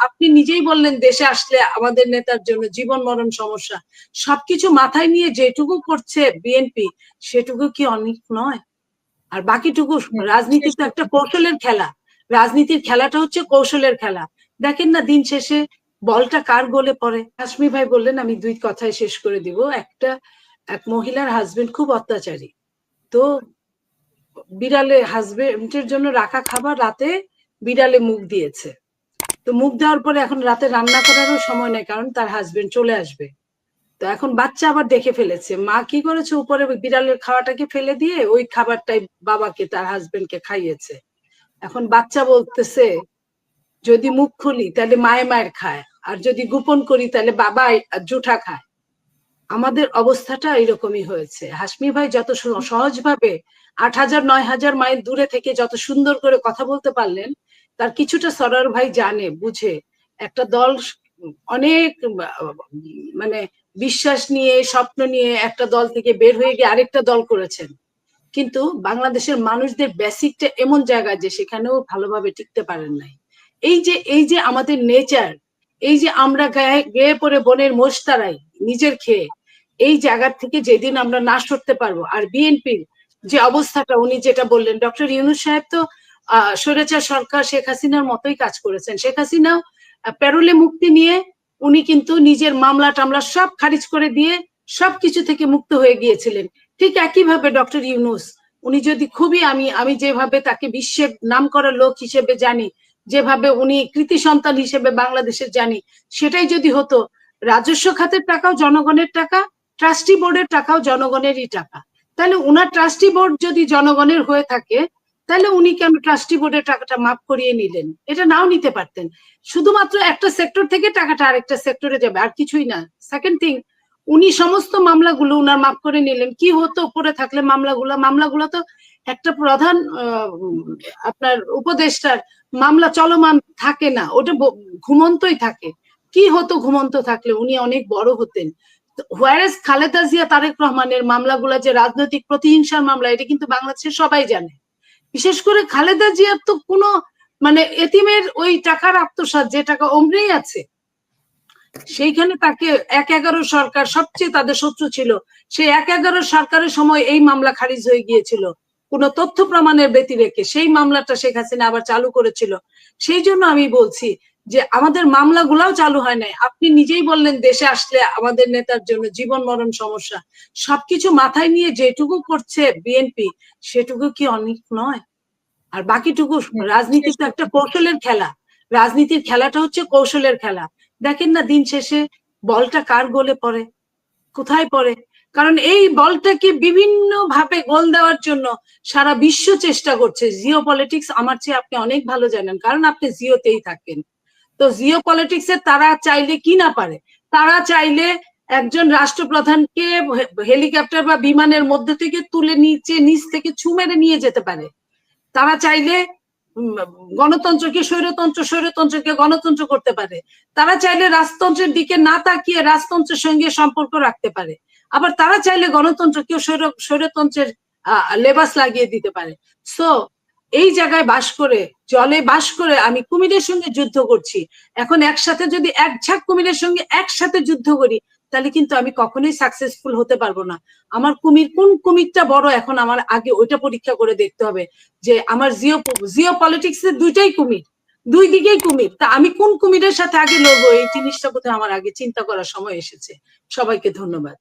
আপনি নিজেই বললেন দেশে আসলে আমাদের নেতার জন্য জীবন মরণ সমস্যা। সবকিছু মাথায় নিয়ে যেটুকু করছে বিএনপি সেটুকু কি অনেক নয়? আর বাকিটুকু রাজনীতি তো একটা কৌশলের খেলা। রাজনীতির খেলাটা হচ্ছে কৌশলের খেলা। দেখেন না দিন শেষে বলটা কার গোলে পড়ে? হাসমি ভাই বললেন, আমি দুই কথায় শেষ করে দিব। একটা, এক মহিলার হাজবেন্ড খুব অত্যাচারী। তো বিড়ালে হাজবেন্ডের জন্য রাখা খাবার রাতে বিড়ালে মুখ দিয়েছে। তো মুখ দেওয়ার পরে এখন রাতে রান্না করারও সময় নেই, কারণ তার হাজবেন্ড চলে আসবে। তো এখন বাচ্চা আবার দেখে ফেলেছে। মা কি করেছে? উপরে বিড়ালের খাওয়াটাকে ফেলে দিয়ে ওই খাবারটাই বাবাকে, তার হাজবেন্ডকে খাইয়েছে। এখন বাচ্চা বলতেছে, যদি মুখ খুলি, তাহলে মায়ে মায়ের খায়। আর যদি গোপন করি, তাহলে বাবা জুঠা খায়। আমাদের অবস্থাটা এরকমই হয়েছে। হাসমি ভাই যত সহজভাবে আট হাজার, নয় হাজার মাইল দূরে থেকে যত সুন্দর করে কথা বলতে পারলেন তার কিছুটা সরার ভাই জানে, বুঝে। একটা দল অনেক মানে বিশ্বাস নিয়ে, স্বপ্ন নিয়ে একটা দল থেকে বের হয়ে গিয়ে আরেকটা দল করেছেন। কিন্তু বাংলাদেশের মানুষদের বেসিকটা এমন জায়গা যে সেখানেও ভালোভাবে টিকতে পারেন নাই। এই যে এই যে আমাদের নেচার, এই যে আমরা গায়ে পরে বনের মোষ তারাই নিজের খেয়ে, এই জায়গার থেকে যেদিন আমরা নাশ করতে পারব, আর বিএনপির যে অবস্থাটা, উনি যেটা বললেন, ডক্টর ইউনুস সাহেব তো স্বৈরাচার সরকার শেখ হাসিনার মতোই কাজ করেছেন। শেখ হাসিনাও প্যারোলে মুক্তি নিয়ে উনি কিন্তু নিজের মামলা টামলা সব খারিজ করে দিয়ে সব কিছু থেকে মুক্ত হয়ে গিয়েছিলেন। ঠিক একইভাবে ডক্টর ইউনুস, উনি যদি খুবই আমি আমি যেভাবে তাকে বিশ্বের নাম করা লোক হিসেবে জানি, যেভাবে উনি কৃতি সন্তান হিসেবে বাংলাদেশের জানি, সেটাই যদি হতো, রাজস্ব খাতের টাকাও জনগণের টাকা, ট্রাস্টি বোর্ডের টাকাও জনগণেরই টাকা। তাহলে উনার ট্রাস্টি বোর্ড যদি জনগণের হয়ে থাকে তাহলে উনি কেন ট্রাস্টি বোর্ডের টাকাটা মাফ করিয়ে নিলেন? এটা নাও নিতে পারতেন। শুধুমাত্র একটা সেক্টর থেকে টাকাটা আরেকটা সেক্টরে যাবে, আর কিছুই না। সেকেন্ড থিং উনি সমস্ত মামলাগুলো উনার মাফ করে নিলেন। কি হতো পরে থাকলে মামলাগুলো মামলাগুলো তো একটা প্রধান আপনার উপদেষ্টার মামলা চলমান থাকে না, ওটা ঘুমন্তই থাকে। কি হতো, ঘুমন্ত থাকলে উনি অনেক বড় হতেন। হোয়ারেস খালেদা জিয়া, তারেক রহমানের মামলাগুলো যে রাজনৈতিক প্রতিহিংসার মামলা, এটা কিন্তু বাংলাদেশের সবাই জানে। বিশেষ করে খালেদা জিয়ার তো কোনো মানে এতিমের ওই টাকার আত্মসাত যে টাকা অমনেই আছে, সেইখানে তাকে এক এগারো সরকার, সবচেয়ে তাদের শত্রু ছিল সেই এক এগারো সরকারের সময় এই মামলা খারিজ হয়ে গিয়েছিল। কোন তথ্য প্রমাণের ব্যতি রেখে সেই মামলাটা শেখ হাসিনা আবার চালু করেছিল। সেই জন্য আমি বলছি যে আমাদের মামলাগুলাও চালু হয় নাই। আপনি নিজেই বললেন দেশে আসলে আমাদের নেতার জন্য জীবন মরণ সমস্যা। সবকিছু মাথায় নিয়ে যেটুকু করছে বিএনপি সেটুকু কি অনেক নয়? আর বাকিটুকু রাজনীতি তো একটা কৌশলের খেলা। রাজনীতির খেলাটা হচ্ছে কৌশলের খেলা। দেখেন না দিন শেষে বলটা কার গোলে পড়ে? কোথায় পড়ে? কারণ এই বলটাকে বিভিন্ন ভাবে গোল দেওয়ার জন্য সারা বিশ্ব চেষ্টা করছে। জিও পলিটিক্স আমার চেয়ে আপনি অনেক ভালো জানেন, কারণ আপনি জিওতেই থাকেন। তো জিও পলিটিক্স এর তারা চাইলে কি না পারে? তারা চাইলে একজন রাষ্ট্রপ্রধানকে হেলিকপ্টার বা বিমানের মধ্যে থেকে তুলে নিচে, নিচ থেকে ছু মেরে নিয়ে যেতে পারে। তারা চাইলে গণতন্ত্রকে স্বৈরতন্ত্র, স্বৈরতন্ত্রকে গণতন্ত্র করতে পারে। তারা চাইলে রাজতন্ত্রের দিকে না তাকিয়ে রাজতন্ত্রের সঙ্গে সম্পর্ক রাখতে পারে। আবার তারা চাইলে গণতন্ত্রকেও স্বৈর, স্বৈরতন্ত্রের লেবাস লাগিয়ে দিতে পারে। সো এই জায়গায় বাস করে, জলে বাস করে আমি কুমিরের সঙ্গে যুদ্ধ করছি। এখন একসাথে যদি এক ঝাঁক কুমিরের সঙ্গে একসাথে যুদ্ধ করি, তাহলে কিন্তু আমি কখনোই সাকসেসফুল হতে পারব না। আমার কুমির, কোন কুমিরটা বড় এখন আমার আগে ওইটা পরীক্ষা করে দেখতে হবে যে আমার জিও জিও পলিটিক্স এর দুইটাই কুমির, দুই দিকেই কুমির। তা আমি কোন কুমিরের সাথে আগে লড়বো? এই জিনিসটা বোধহয় আমার আগে চিন্তা করার সময় এসেছে। সবাইকে ধন্যবাদ।